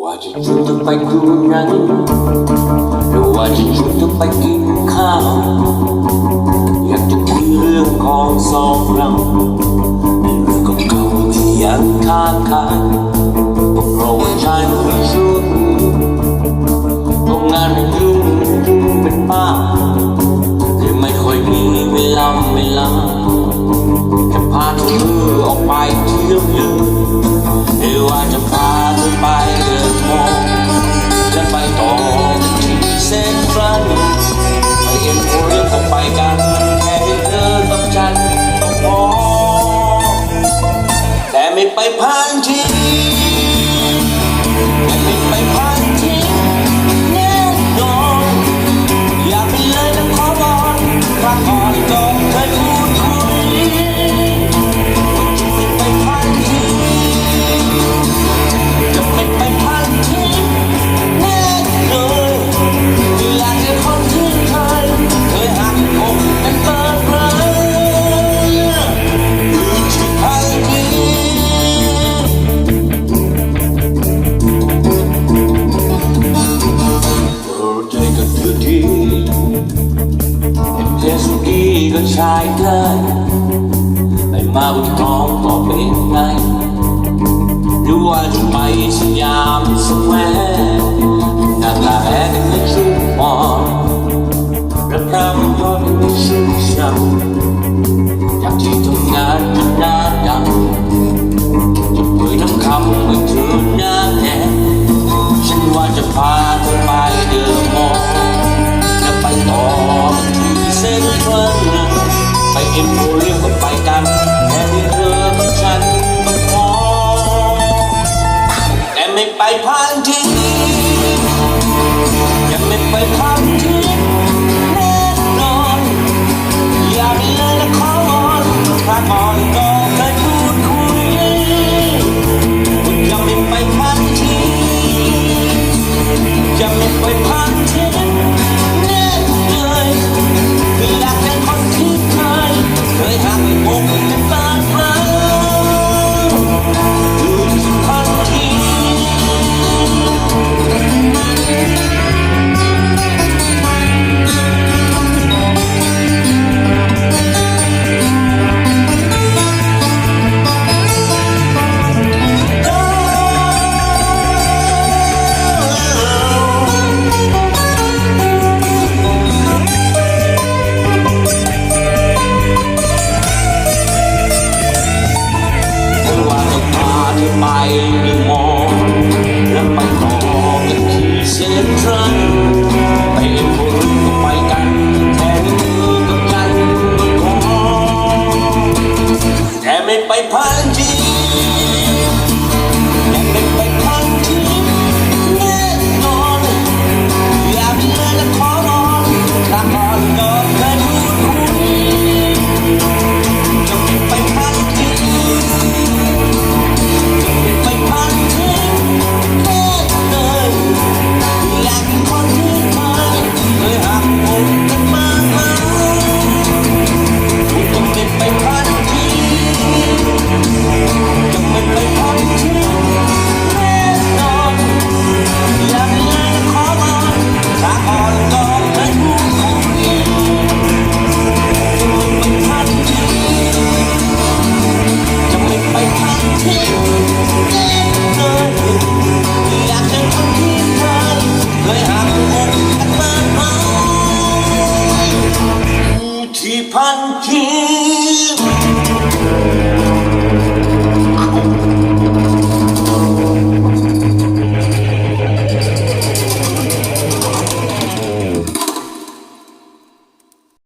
ว่าจะชวนเธอไปดูหนังหรือว่าจะชวนเธอไปกินข้าว อยากจะคุยเรื่องของสองเราเรื่องของเขาที่ยังค้างคาก็เพราะว่าฉันชุดทำงานให้ยุ่งยุ่งเป็นบ้าเลยไม่ค่อยมีเวลาเวลาจะพาเธอออกไปเที่ยวเยอะหรือว่าจะพา สกี้ก็ชายเกินไม่มาบนท้องก็เป็นไงหรือว่าจะไปสยามสแควร์นั่งลาแอร์ในชุมพร ไปเอ็มโพเรียมก็ไปกันแค่ที่เธอกับฉันก็พอแต่ไม่ไปพันทียังไม่ไปพันทีแน่นอนอย่าไปเลยนะขอวอนถ้าก่อนก็เคยพูดคุยว่าจะไม่ไปพันทีจะไม่ไปพันที 期盼天。